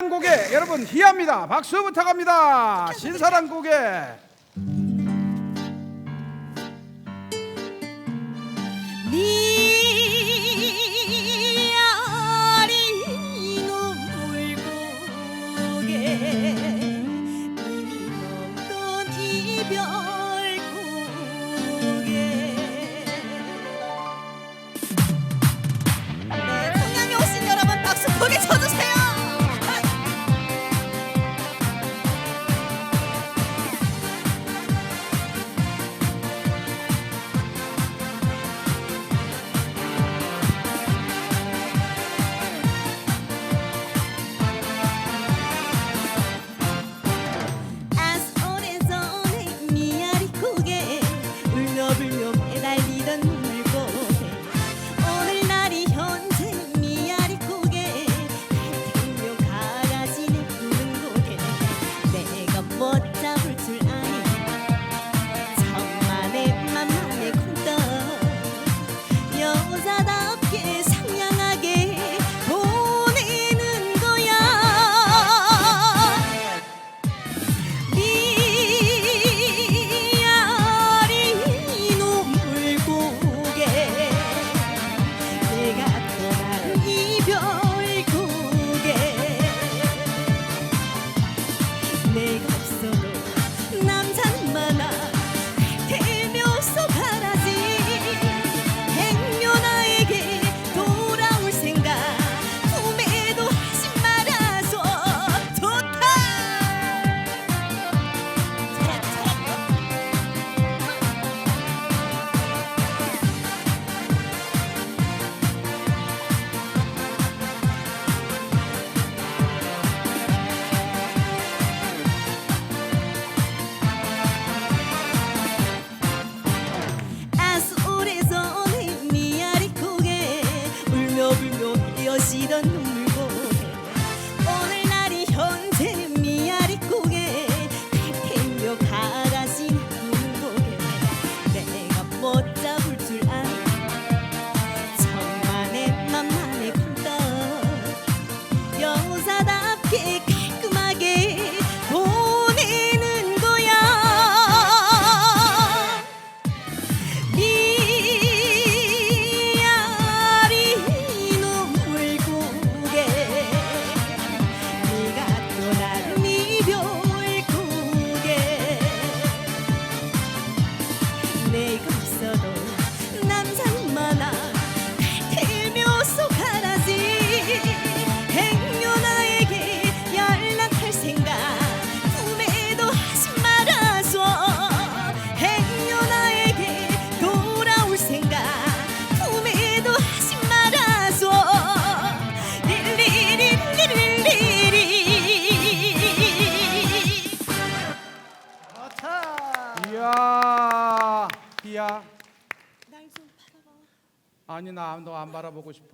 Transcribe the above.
신사랑곡에 여러분 희합니다. 박수 부탁합니다. 신사랑곡에 네 어린 눈물고개 이미 넘던 이별 아, 비야. 날 좀 바라봐. 아니 나너안 바라보고 싶어.